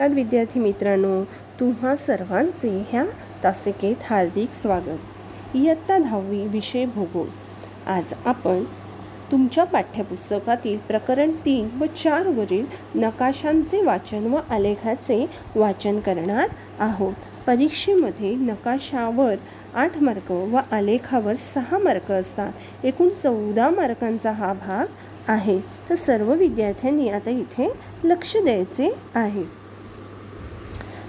नमस्कार विद्यार्थी मित्रांनो तुम्हा सर्वांचे ह्या तासिकेत हार्दिक स्वागत. इयत्ता दहावी विषय भूगोल. आज आपण तुमच्या पाठ्यपुस्तकातील प्रकरण तीन व चारवरील नकाशांचे वाचन व आलेखाचे वाचन करणार आहोत. परीक्षेमध्ये नकाशावर आठ मार्क व आलेखावर सहा मार्क असतात. एकूण चौदा मार्कांचा हा भाग आहे. तर सर्व विद्यार्थ्यांनी आता इथे लक्ष द्यायचे आहे.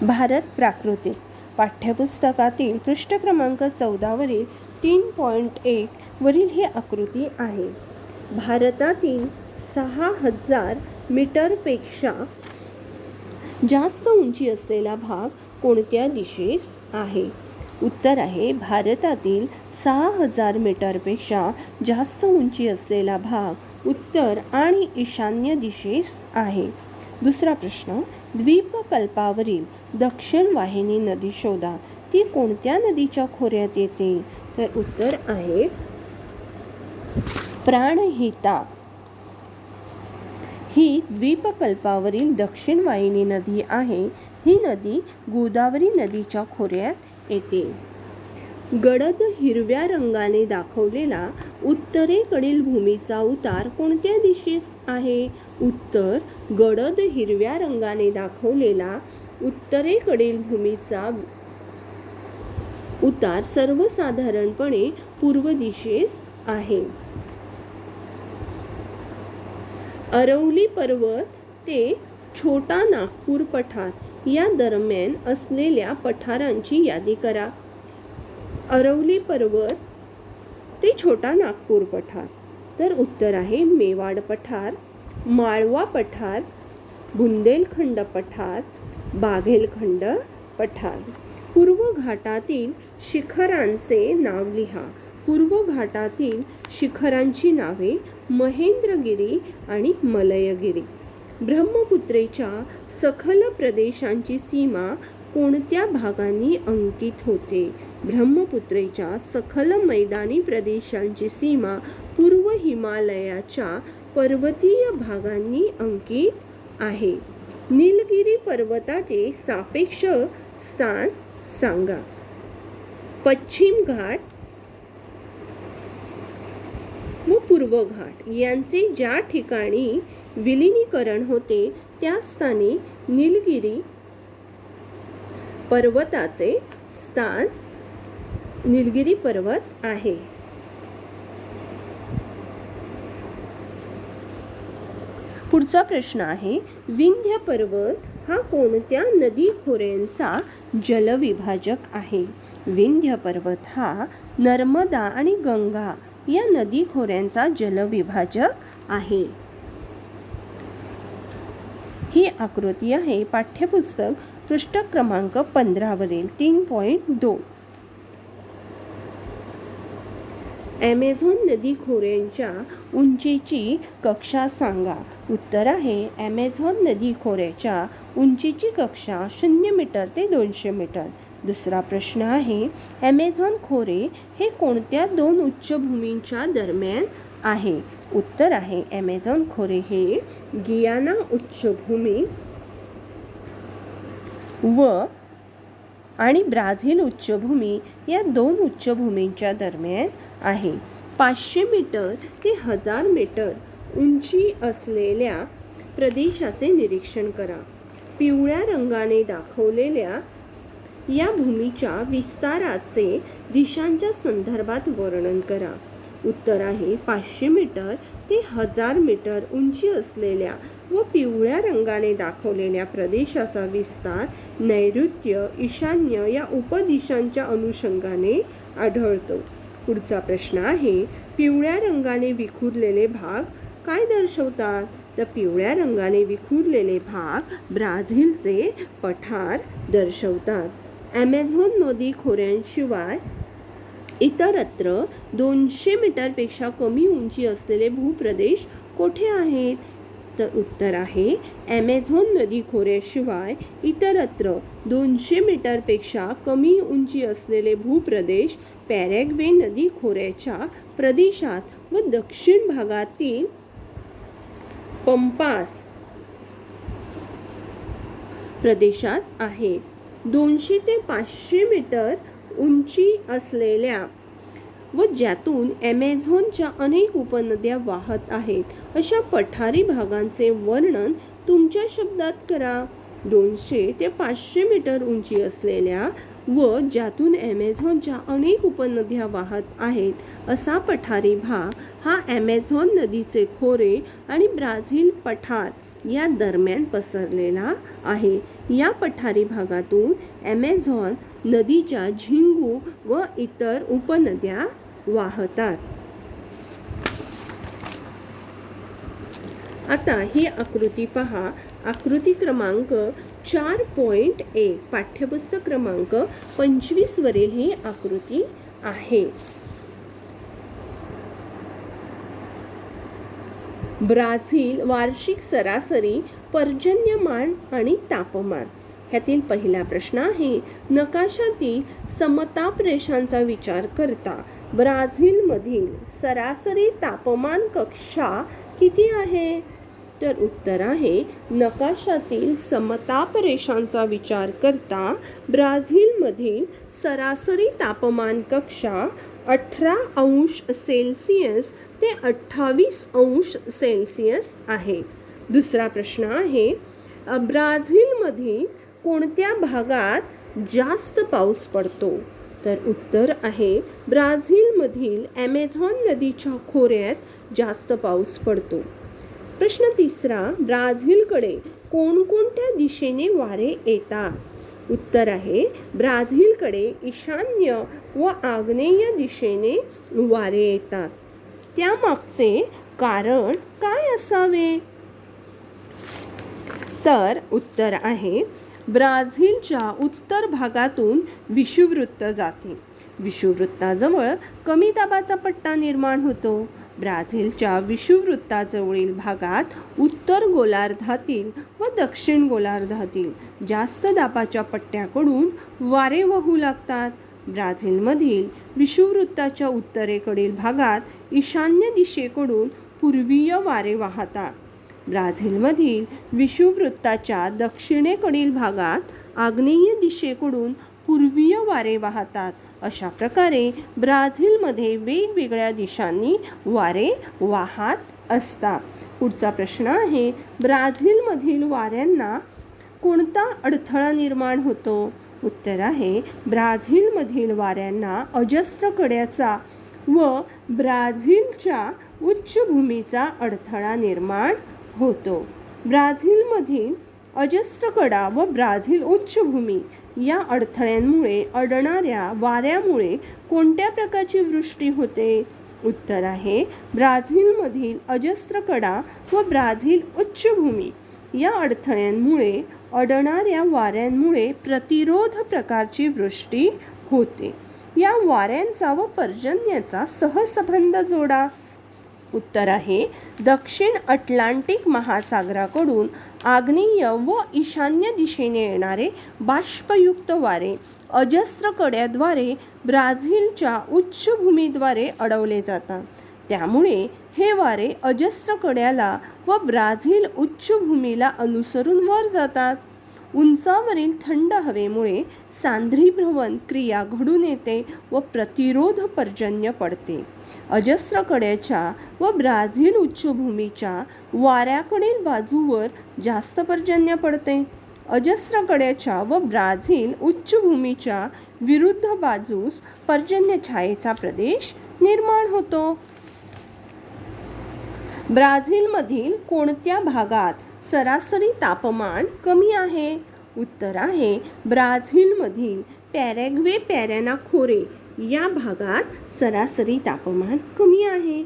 भारत प्राकृतिक. पाठ्यपुस्तकातील पृष्ठ क्रमांक चौदावरील तीन पॉईंट एक वरील ही आकृती आहे. भारतातील सहा हजार मीटरपेक्षा जास्त उंची असलेला भाग कोणत्या दिशेस आहे? उत्तर आहे भारतातील सहा हजार मीटरपेक्षा जास्त उंची असलेला भाग उत्तर आणि ईशान्य दिशेस आहे. दुसरा प्रश्न द्वीपकल्पावरील दक्षिण वाहिनी नदी शोधा. ती कोणत्या नदीच्या खोऱ्यात येते? तर उत्तर आहे प्राणहिता. ही द्वीपकल्पावरील दक्षिण वाहिनी नदी आहे. ही नदी गोदावरी नदीच्या खोऱ्यात येते. गडद हिरव्या रंगाने दाखवलेला उत्तरेकडील भूमीचा उतार कोणत्या दिशेस आहे? उत्तर गडद हिरव्या रंगाने दाखवलेला उत्तरेकडील भूमीचा उतार सर्वसाधारणपणे पूर्व दिशेस आहे. अरवली पर्वत ते छोटा नागपूर पठार या दरम्यान असलेल्या पठारांची यादी करा. अरवली पर्वत ते छोटा नागपूर पठार तर उत्तर आहे मेवाड पठार. माळवा पठार बुंदेलखंड पठार बाघेलखंड पठार. पूर्व घाटातील शिखरांचे नाव लिहा. पूर्व घाटातील शिखरांची नावे महेंद्रगिरी आणि मलयगिरी. ब्रह्मपुत्रेच्या सखल प्रदेशांची सीमा कोणत्या भागांनी अंकित होते? ब्रह्मपुत्रेच्या सखल मैदानी प्रदेशांची सीमा पूर्व हिमालयाच्या पर्वतीय भागांनी अंकित आहे. निलगिरी पर्वताचे सापेक्ष स्थान सांगा. पश्चिम घाट व पूर्व घाट यांचे ज्या ठिकाणी विलिनीकरण होते त्या स्थानी निलगिरी पर्वताचे स्थान निलगिरी पर्वत आहे. पुढचा प्रश्न आहे विंध्य पर्वत हा कोणत्या नदी खोऱ्यांचा जलविभाजक आहे? विंध्य पर्वत हा नर्मदा आणि गंगा या नदी खोऱ्यांचा जलविभाजक आहे. ही आकृती आहे पाठ्यपुस्तक पृष्ठ क्रमांक पंधरावरील तीन पॉईंट दोन. ॲमेझॉन नदी खोऱ्यांच्या उंचीची कक्षा सांगा. उत्तर आहे. ॲमेझॉन नदी खोऱ्याच्या उंचीची कक्षा शून्य मीटर ते दोनशे मीटर. दुसरा प्रश्न आहे ॲमेझॉन खोरे हे कोणत्या दोन उच्चभूमींच्या दरम्यान आहे? उत्तर आहे ॲमेझॉन खोरे हे गियाना उच्चभूमी व आणि ब्राझील उच्चभूमी या दोन उच्चभूमींच्या दरम्यान आहे. पाचशे मीटर ते हजार मीटर उंची असलेल्या प्रदेशाचे निरीक्षण करा. पिवळ्या रंगाने दाखवलेल्या या भूमीच्या विस्ताराचे दिशांच्या संदर्भात वर्णन करा. उत्तर आहे पाचशे मीटर ते हजार मीटर उंची असलेल्या व पिवळ्या रंगाने दाखवलेल्या प्रदेशाचा विस्तार नैऋत्य ईशान्य या उपदिशांच्या अनुषंगाने आढळतो. पुढचा प्रश्न आहे पिवळ्या रंगाने विखुरलेले भाग काय दर्शवतात? तर पिवळ्या रंगाने विखुरलेले भाग ब्राझीलचे पठार दर्शवतात. ॲमेझॉन नदी खोऱ्यांशिवाय इतरत्र दोनशे मीटरपेक्षा कमी उंची असलेले भूप्रदेश कोठे आहेत? तर उत्तर आहे ॲमेझॉन नदी खोऱ्याशिवाय इतरत्र दोनशे मीटरपेक्षा कमी उंची असलेले भूप्रदेश पॅरॅग्वे नदी खोऱ्याच्या प्रदेशात व दक्षिण भागातील पंपास प्रदेशात आहे. दोनशे ते पाचशे मीटर उंची असलेल्या व ज्यातून ॲमेझॉनच्या अनेक उपनद्या वाहत आहेत. अशा पठारी भागांचे वर्णन तुमच्या शब्दात करा. दोनशे ते पाचशे मीटर उंची असलेल्या व ज्यातून ॲमेझॉनच्या अनेक उपनद्या वाहत आहेत असा पठारी भाग हा ॲमेझॉन नदीचे खोरे आणि ब्राझील पठार या दरम्यान पसरलेला आहे. या पठारी भागातून ॲमेझॉन नदीच्या झिंगू व इतर उपनद्या वाहतात. आता ही आकृती पहा. आकृती क्रमांक चार पॉईंट एक पाठ्यपुस्तक क्रमांक पंचवीसवरील ही आकृती आहे. ब्राझील वार्षिक सरासरी पर्जन्यमान आणि तापमान ह्यातील पहिला प्रश्न आहे नकाशातील समताप रेषांचा विचार करता ब्राझीलमधील सरासरी तापमान कक्षा किती आहे? तर उत्तर आहे नकाशातील समताप रेषांचा विचार करता ब्राझीलमधील सरासरी तापमान कक्षा अठरा अंश सेल्सिअस ते अठ्ठावीस अंश सेल्सिअस आहे. दुसरा प्रश्न आहे ब्राझीलमधील कोणत्या भागात जास्त पाऊस पडतो? तर उत्तर आहे ब्राझीलमधील ॲमेझॉन नदीच्या खोऱ्यात जास्त पाऊस पडतो. प्रश्न तिसरा ब्राझीलकडे कोणकोणत्या दिशेने वारे येतात? उत्तर आहे ब्राझीलकडे ईशान्य व आग्नेय दिशेने वारे येतात. त्यामागचे कारण काय असावे? तर उत्तर आहे ब्राझीलच्या उत्तर भागातून विषुववृत्त जाते. विषुववृत्ताजवळ कमी दाबाचा पट्टा निर्माण होतो. ब्राझीलच्या विषुववृत्ताजवळील भागात उत्तर गोलार्धातील व दक्षिण गोलार्धातील जास्त दाबाच्या पट्ट्याकडून वारे वाहू लागतात. ब्राझीलमधील विषुववृत्ताच्या उत्तरेकडील भागात ईशान्य दिशेकडून पूर्वीय वारे वाहतात. ब्राझीलमधील विषुववृत्ताच्या दक्षिणेकडील भागात आग्नेय दिशेकडून पूर्वीय वारे वाहतात. अशा प्रकारे ब्राझीलमध्ये वेगवेगळ्या दिशांनी वारे वाहत असतात. पुढचा प्रश्न आहे ब्राझीलमधील वाऱ्यांना कोणता अडथळा निर्माण होतो? उत्तर आहे ब्राझीलमधील वाऱ्यांना अजस्त्र कड्याचा व ब्राझीलच्या उच्चभूमीचा अडथळा निर्माण होतो. ब्राझीलमधील अजस्त्र कडा व ब्राझील उच्चभूमी या अडथळ्यांमुळे अडणाऱ्या वाऱ्यामुळे कोणत्या प्रकारची वृष्टी होते? उत्तर आहे ब्राझीलमधील अजस्त्र कडा व ब्राझील उच्चभूमी. या अडथळ्यांमुळे अडणाऱ्या वाऱ्यांमुळे प्रतिरोध प्रकारची वृष्टी होते. या वाऱ्यांचा व पर्जन्याचा सहसंबंध जोडा. उत्तर आहे. दक्षिण अटलांटिक महासागराकडून आग्नेय व ईशान्य दिशेने येणारे बाष्पयुक्त वारे अजस्त्र कड्याद्वारे ब्राझीलच्या उच्चभूमीद्वारे अडवले जातात. त्यामुळे हे वारे अजस्त्र कड्याला व ब्राझील उच्चभूमीला अनुसरून वर जातात. उंचावरील थंड हवेमुळे सांद्रीभ्रमण क्रिया घडून येते व प्रतिरोध पर्जन्य पडते. अजस्त्र कड्याच्या व ब्राझील उच्चभूमीच्या वाऱ्याकडील बाजूवर जास्त पर्जन्य पडते. अजस्त्र कड्याच्या व ब्राझील उच्चभूमीच्या विरुद्ध बाजूस पर्जन्य छायेचा प्रदेश निर्माण होतो. ब्राझीलमधील कोणत्या भागात सरासरी तापमान कमी आहे? उत्तर आहे ब्राझीलमधील पॅरेग्वे पॅरेना खोरे या भागात सरासरी तापमान कमी आहे.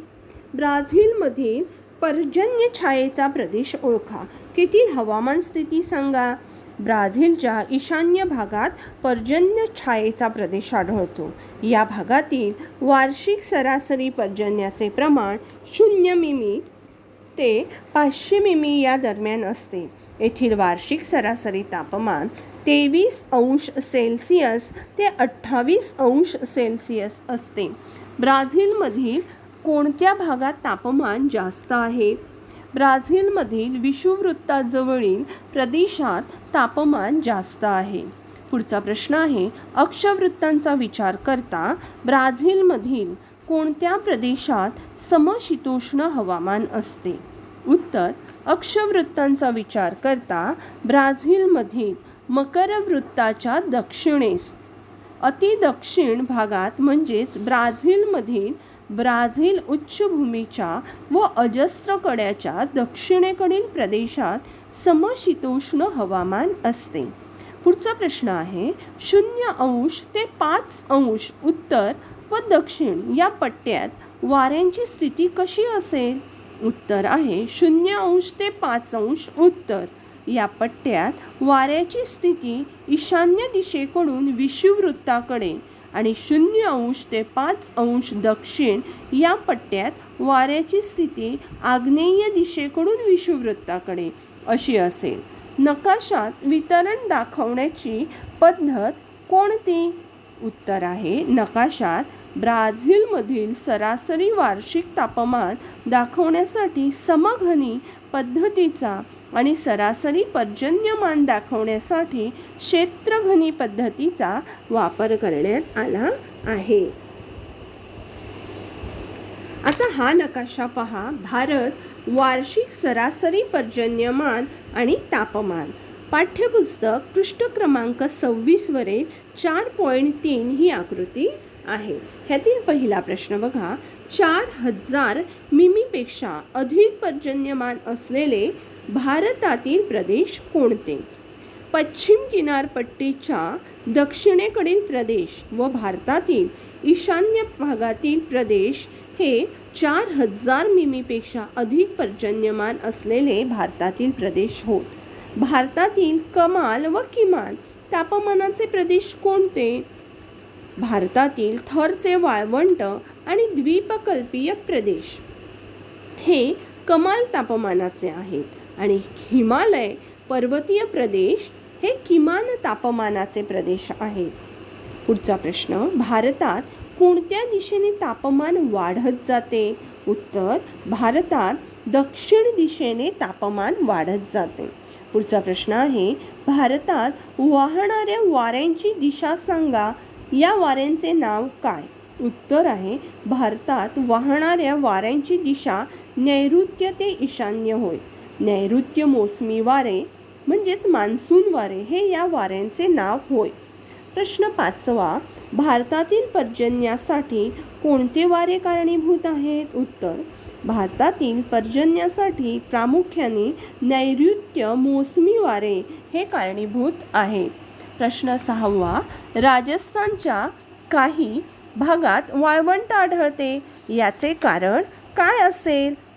ब्राझीलमधील पर्जन्य छायेचा प्रदेश ओळखा. तेथील हवामान स्थिती सांगा. ब्राझीलच्या ईशान्य भागात पर्जन्य छायेचा प्रदेश आढळतो. या भागातील वार्षिक सरासरी पर्जन्याचे प्रमाण शून्य मिमी ते पाचशे मिमी या दरम्यान असते. येथील वार्षिक सरासरी तापमान तेवीस अंश सेल्सिअस ते अठ्ठावीस अंश सेल्सिअस असते. ब्राझीलमधील कोणत्या भागात तापमान जास्त आहे? ब्राझीलमधील विषुववृत्ताजवळील प्रदेशात तापमान जास्त आहे. पुढचा प्रश्न आहे अक्षवृत्तांचा विचार करता ब्राझीलमधील कोणत्या प्रदेशात समशीतोष्ण हवामान असते? उत्तर अक्षवृत्तांचा विचार करता ब्राझीलमधील मकरवृत्ताच्या दक्षिणेस. अतिदक्षिण भागात म्हणजेच ब्राझीलमधील ब्राझील उच्चभूमीच्या व अजस्त्र कड्याच्या दक्षिणेकडील प्रदेशात समशीतोष्ण हवामान असते. पुढचा प्रश्न आहे शून्य अंश ते पाच अंश उत्तर व दक्षिण या पट्ट्यात वाऱ्यांची स्थिती कशी असेल? उत्तर आहे शून्य अंश ते पाच अंश उत्तर. या पट्ट्यात वाऱ्याची स्थिती ईशान्य दिशेकडून विषुववृत्ताकडे आणि शून्य अंश ते पाच अंश दक्षिण या पट्ट्यात वाऱ्याची स्थिती आग्नेय दिशेकडून विषुववृत्ताकडे अशी असेल. नकाशात वितरण दाखवण्याची पद्धत कोणती? उत्तर आहे नकाशात ब्राझीलमधील सरासरी वार्षिक तापमान दाखवण्यासाठी समघनी पद्धतीचा आणि सरासरी पर्जन्यमान दाखवण्यासाठी क्षेत्रघनी पद्धतीचा वापर करण्यात आला आहे. आता हा नकाशा पहा. भारत वार्षिक सरासरी पर्जन्यमान आणि तापमान. पाठ्यपुस्तक पृष्ठ क्रमांक सव्वीसवरील चार पॉईंट तीन ही आकृती आहे. ह्यातील पहिला प्रश्न बघा. चार हजार मिमीपेक्षा अधिक पर्जन्यमान असलेले भारतातील प्रदेश कोणते? पश्चिम किनारपट्टीच्या दक्षिणेकडील प्रदेश व भारतातील ईशान्य भागातील प्रदेश हे चार हजार मिमीपेक्षा अधिक पर्जन्यमान असलेले भारतातील प्रदेश होत. भारतातील कमाल व किमान तापमानाचे प्रदेश कोणते? भारतातील थरचे वाळवंट आणि द्वीपकल्पीय प्रदेश हे कमाल तापमानाचे आहेत. आणि हिमालय पर्वतीय प्रदेश हे किमान तापमानाचे प्रदेश आहेत पुढचा प्रश्न भारतात कोणत्या दिशेने तापमान वाढत जाते? उत्तर भारतात दक्षिण दिशेने तापमान वाढत जाते. पुढचा प्रश्न आहे भारतात वाहणाऱ्या वाऱ्यांची दिशा सांगा. या वाऱ्यांचे नाव काय? उत्तर आहे भारतात वाहणाऱ्या वाऱ्यांची दिशा नैऋत्य ते ईशान्य होय. नैऋत्य मोसमी वारे म्हणजेच मान्सून वारे हे या वाऱ्यांचे नाव होय. प्रश्न पाचवा भारतातील पर्जन्यासाठी कोणते वारे कारणीभूत आहेत? उत्तर भारतातील पर्जन्यासाठी प्रामुख्याने नैऋत्य मोसमी वारे हे कारणीभूत आहे. प्रश्न सहावा राजस्थानच्या काही भागात वाळवंट आढळते याचे कारण काय असेल?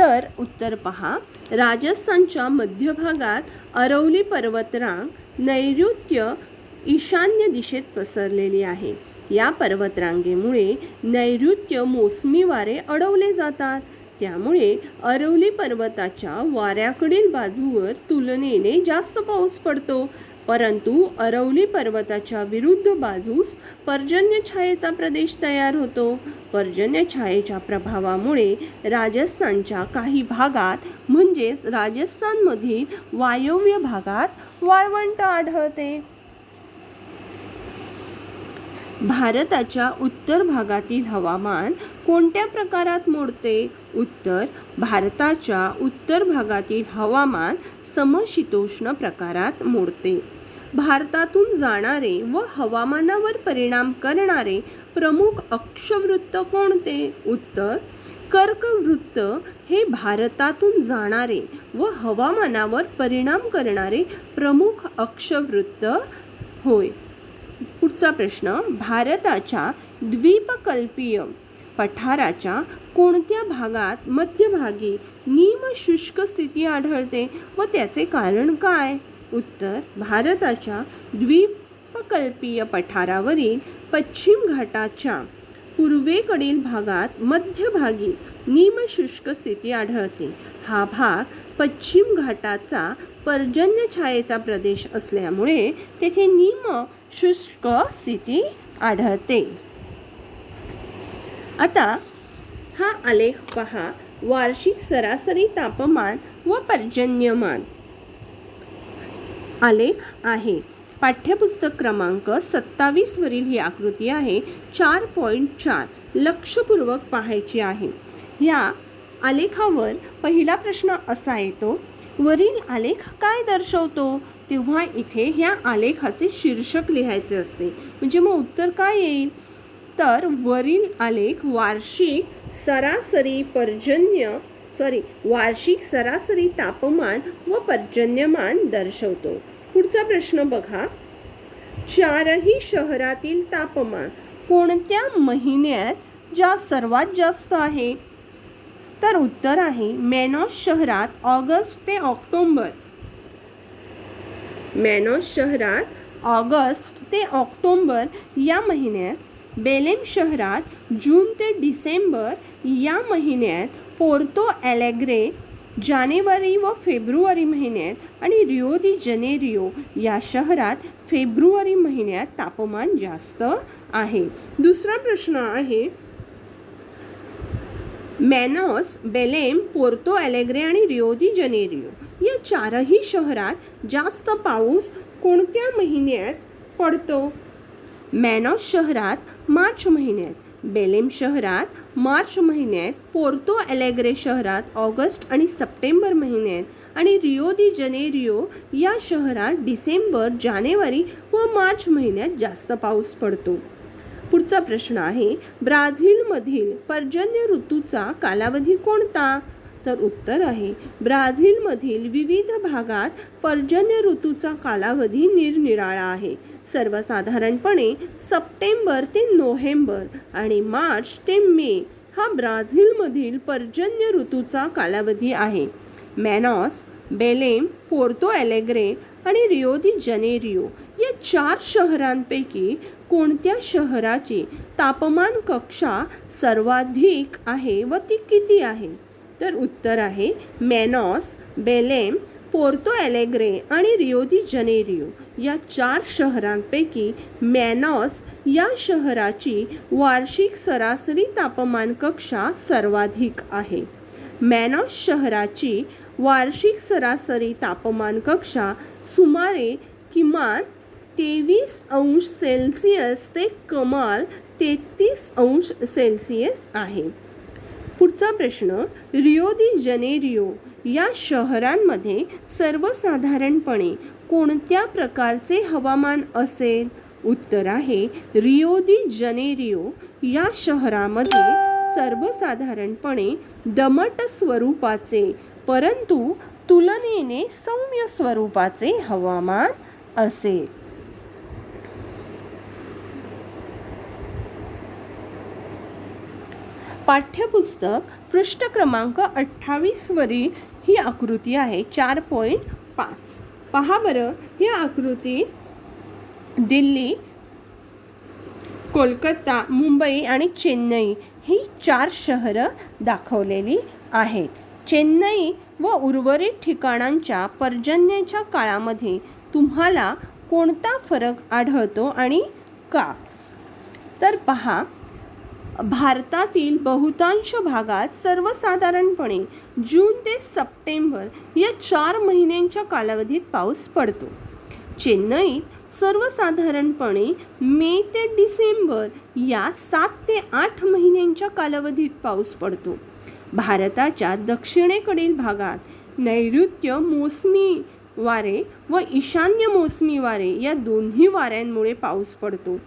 तर उत्तर पहा. राजस्थानच्या मध्यभागात अरवली पर्वतरांग नैऋत्य ईशान्य दिशेत पसरलेली आहे. या पर्वतरांगेमुळे नैऋत्य मोसमी वारे अडवले जातात. त्यामुळे अरवली पर्वताच्या वाऱ्याकडील बाजूवर तुलनेने जास्त पाऊस पडतो. परंतु अरवली पर्वताच्या विरुद्ध बाजूस पर्जन्य छायेचा प्रदेश तयार होतो. पर्जन्य छायेच्या प्रभावामुळे राजस्थानच्या काही भागात म्हणजेच राजस्थानमधील वायव्य भागात वाळवंट आढळते. भारताच्या उत्तर भागातील हवामान कोणत्या प्रकारात मोडते? उत्तर भारताच्या उत्तर भागातील हवामान समशीतोष्ण प्रकारात मोडते. भारतातून जाणारे व हवामानावर परिणाम करणारे प्रमुख अक्षवृत्त कोणते? उत्तर कर्कवृत्त हे भारतातून जाणारे व हवामानावर परिणाम करणारे प्रमुख अक्षवृत्त होय. पुढचा प्रश्न भारताच्या द्वीपकल्पीय पठाराच्या कोणत्या भागात मध्यभागी निमशुष्क स्थिती आढळते व त्याचे कारण काय? उत्तर भारताच्या द्वीपकल्पीय पठारावरील पश्चिम घाटाच्या पूर्वेकडील भागात मध्यभागी निमशुष्क स्थिती आढळते. हा भाग पश्चिम घाटाचा पर्जन्य छायेचा प्रदेश असल्यामुळे तेथे निम शुष्क स्थिती आढळते. आता हा आलेख पहा. वार्षिक सरासरी तापमान व पर्जन्यमान. आलेख आहे. पाठ्यपुस्तक क्रमांक सत्तावीसवरील ही आकृती आहे. चार पॉईंट चार. लक्षपूर्वक पाहायची आहे. या आलेखावर पहिला प्रश्न असा येतो वरील आलेख काय दर्शवतो? तेव्हा इथे ह्या आलेखाचे शीर्षक लिहायचे असते. म्हणजे मग उत्तर काय येईल? तर वरील आलेख वार्षिक सरासरी पर्जन्य सॉरी वार्षिक सरासरी तापमान व पर्जन्यमान दर्शवतो. पुढचा प्रश्न बघा. चारही शहरातील तापमान कोणत्या महिन्यात ज्या सर्वात जास्त आहे? तर उत्तर आहे मॅनॉस शहरात ऑगस्ट ते ऑक्टोंबर. मॅनॉस शहरात ऑगस्ट ते ऑक्टोंबर या महिन्यात बेलेम शहरात जून ते डिसेंबर या महिन्यात पोर्तो ॲलेग्रे जानेवारी व फेब्रुवारी महिन्यात आणि रिओ दी जनेरिओ या शहरात फेब्रुवारी महिन्यात तापमान जास्त आहे. दुसरा प्रश्न आहे मॅनॉस बेलेम पोर्तो ॲलेग्रे आणि रिओ दी जनेरिओ या चारही शहरात जास्त पाऊस कोणत्या महिन्यात पडतो? मॅनॉस शहरात मार्च महिन्यात बेलेम शहरात मार्च महिन्यात पोर्तो ॲलेग्रे शहरात ऑगस्ट आणि सप्टेंबर महिन्यात आणि रिओ दी जनेरिओ या शहरात डिसेंबर जानेवारी व मार्च महिन्यात जास्त पाऊस पडतो. पुढचा प्रश्न आहे ब्राझीलमधील पर्जन्य ऋतूचा कालावधी कोणता? तर उत्तर आहे ब्राझीलमधील विविध भागात पर्जन्य ऋतूचा कालावधी निरनिराळा आहे. सर्वसाधारणपणे सप्टेंबर ते नोव्हेंबर आणि मार्च ते मे हा ब्राझीलमधील पर्जन्य ऋतूचा कालावधी आहे. मॅनॉस बेलेम पोर्तो ॲलेग्रे आणि रिओ दी जनेरिओ या चार शहरांपैकी कोणत्या शहराची तापमान कक्षा सर्वाधिक आहे व ती किती आहे? तर उत्तर आहे मॅनॉस बेलेम पोर्तो ॲलेग्रे आणि रिओ दी जनेरिओ या चार शहरांपैकी मॅनॉस या शहराची वार्षिक सरासरी तापमान कक्षा सर्वाधिक आहे. मॅनॉस शहराची वार्षिक सरासरी तापमान कक्षा सुमारे किमान तेवीस अंश सेल्सिअस ते कमाल तेहतीस अंश सेल्सिअस आहे. पुढचा प्रश्न रिओ दी जनेरिओ या शहरांमध्ये सर्वसाधारणपणे कोणत्या प्रकारचे हवामान असेल? उत्तर आहे रिओ दी जनेरिओ या शहरामध्ये सर्वसाधारणपणे दमट स्वरूपाचे परंतु तुलनेने सौम्य स्वरूपाचे हवामान असेल. पाठ्यपुस्तक पृष्ठ क्रमांक अठ्ठावीसवरील ही आकृती आहे चार पॉईंट पाच. पहा बरं ही आकृती दिल्ली कोलकाता मुंबई आणि चेन्नई ही चार शहरं दाखवलेली आहेत. चेन्नई व उर्वरित ठिकाणांच्या पर्जन्याच्या काळामध्ये तुम्हाला कोणता फरक आढळतो आणि का? तर पहा भारतातील बहुतांश भागात सर्वसाधारणपणे जून ते सप्टेंबर या चार महिन्यांच्या कालावधीत पाऊस पडतो. चेन्नईत सर्वसाधारणपणे मे ते डिसेंबर या सात ते आठ महिन्यांच्या कालावधीत पाऊस पडतो. भारताच्या दक्षिणेकडील भागात नैऋत्य मोसमी वारे व ईशान्य मोसमी वारे या दोन्ही वाऱ्यांमुळे पाऊस पडतो.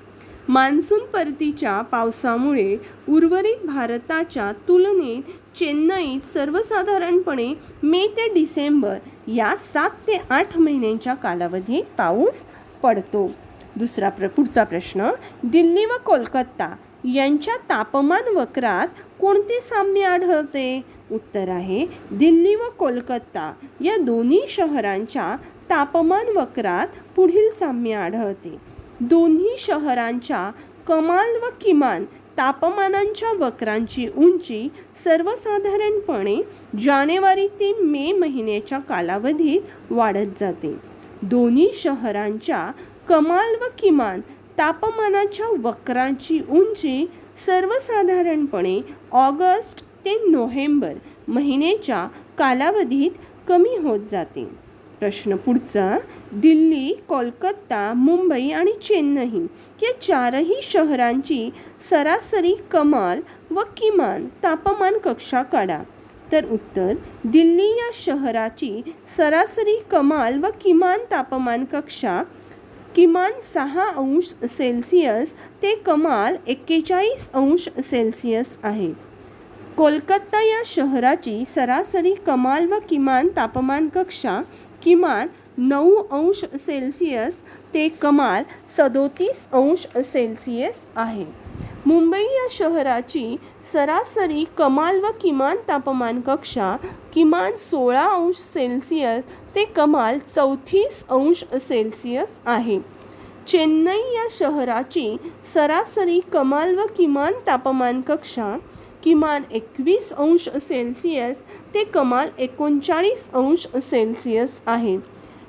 मान्सून परतीच्या पावसामुळे उर्वरित भारताच्या तुलनेत चेन्नईत सर्वसाधारणपणे मे ते डिसेंबर या सात ते आठ महिन्यांच्या कालावधीत पाऊस पडतो. दुसरा प्र पुढचा प्रश्न दिल्ली व कोलकाता यांच्या तापमान वक्रात कोणते साम्य आढळते? उत्तर आहे दिल्ली व कोलकाता या दोन्ही शहरांच्या तापमान वक्रात पुढील साम्य आढळते. दोन्ही शहरांच्या कमाल व किमान तापमानांच्या वक्रांची उंची सर्वसाधारणपणे जानेवारी ते मे महिन्याच्या कालावधीत वाढत जाते. दोन्ही शहरांच्या कमाल व किमान तापमानाच्या वक्रांची उंची सर्वसाधारणपणे ऑगस्ट ते नोव्हेंबर महिन्याच्या कालावधीत कमी होत जाते. प्रश्न पुढचा दिल्ली कोलकाता मुंबई आणि चेन्नई या चारही शहरांची सरासरी कमाल व किमान तापमान कक्षा काढा. तर उत्तर दिल्ली या शहराची सरासरी कमाल व किमान तापमान कक्षा किमान सहा अंश सेल्सिअस ते कमाल एक्केचाळीस अंश सेल्सिअस आहे. कोलकाता या शहराची सरासरी कमाल व किमान तापमान कक्षा किमान नऊ अंश सेल्सिअस ते कमाल सदोतीस अंश सेल्सिअस आहे. मुंबई या शहराची सरासरी कमाल व किमान तापमान कक्षा किमान सोळा अंश सेल्सिअस ते कमाल चौतीस अंश सेल्सिअस आहे. चेन्नई या शहराची सरासरी कमाल व किमान तापमान कक्षा किमान एकवीस अंश सेल्सिअस ते कमाल एकोणचाळीस अंश सेल्सिअस आहे.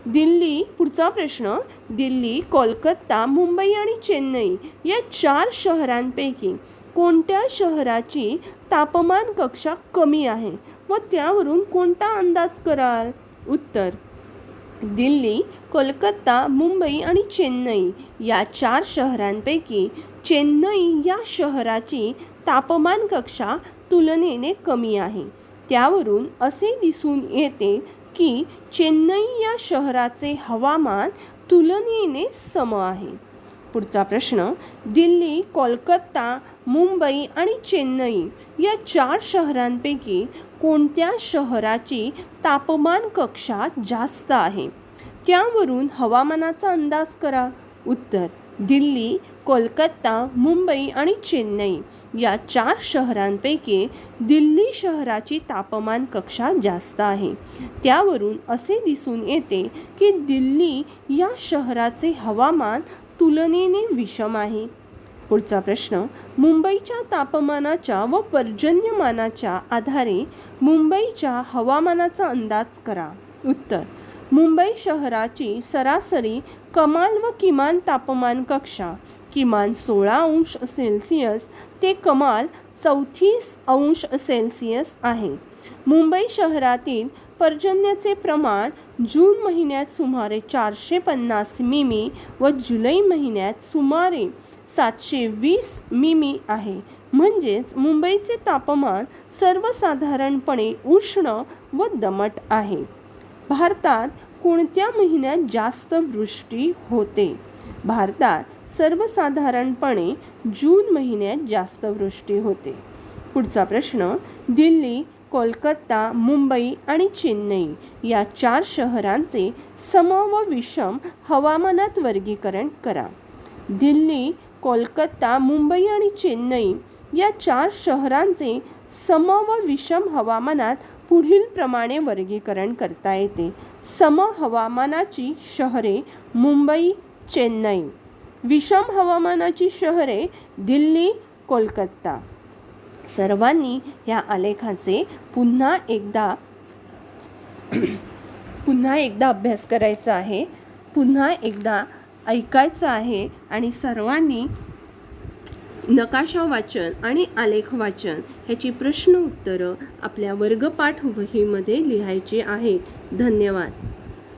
दिल्ली पुढचा प्रश्न दिल्ली कोलकाता मुंबई आणि चेन्नई या चार शहरांपैकी कोणत्या शहराची तापमान कक्षा कमी आहे व त्यावरून कोणता अंदाज कराल? उत्तर दिल्ली कोलकाता मुंबई आणि चेन्नई या चार शहरांपैकी चेन्नई या शहराची तापमान कक्षा तुलनेने कमी आहे. त्यावरून असे दिसून येते की चेन्नई या शहराचे हवामान तुलनेने सम आहे. पुढचा प्रश्न दिल्ली कोलकाता मुंबई आणि चेन्नई या चार शहरांपैकी कोणत्या शहराची तापमान कक्षा जास्त आहे? त्यावरून हवामानाचा अंदाज करा. उत्तर दिल्ली कोलकाता मुंबई आणि चेन्नई या चार शहरांपैकी दिल्ली शहराची तापमान कक्षा जास्त आहे. त्यावरून असे दिसून येते की दिल्ली या शहराचे हवामान तुलनेने विषम आहे. पुढचा प्रश्न मुंबईच्या तापमानाच्या व पर्जन्यमानाच्या आधारे मुंबईच्या हवामानाचा अंदाज करा. उत्तर मुंबई शहराची सरासरी कमाल व किमान तापमान कक्षा किमान सोळा अंश सेल्सिअस ते कमाल चौतीस अंश सेल्सिअस आहे. मुंबई शहरातील पर्जन्याचे प्रमाण जून महिन्यात सुमारे चारशे पन्नास मिमी व जुलै महिन्यात सुमारे सातशे वीस मिमी आहे. म्हणजेच मुंबईचे तापमान सर्वसाधारणपणे उष्ण व दमट आहे. भारतात कोणत्या महिन्यात जास्त वृष्टी होते? भारतात सर्वसाधारणपणे जून महिन्यात जास्त वृष्टी होते. पुढचा प्रश्न दिल्ली कोलकाता मुंबई आणि चेन्नई या चार शहरांचे सम व विषम हवामानात वर्गीकरण करा. दिल्ली कोलकाता मुंबई आणि चेन्नई या चार शहरांचे सम व विषम हवामानात पुढील प्रमाणे वर्गीकरण करता येते. सम हवामानाची शहरे मुंबई चेन्नई. विषम हवामानाची शहरे दिल्ली कोलकाता. सर्वांनी ह्या आलेखाचे पुन्हा एकदा पुन्हा एकदा अभ्यास करायचा आहे पुन्हा एकदा ऐकायचं आहे आणि सर्वांनी नकाशा वाचन आणि आलेख वाचन ह्याची प्रश्न उत्तरं आपल्या वर्गपाठ वहीमध्ये लिहायची आहेत. धन्यवाद.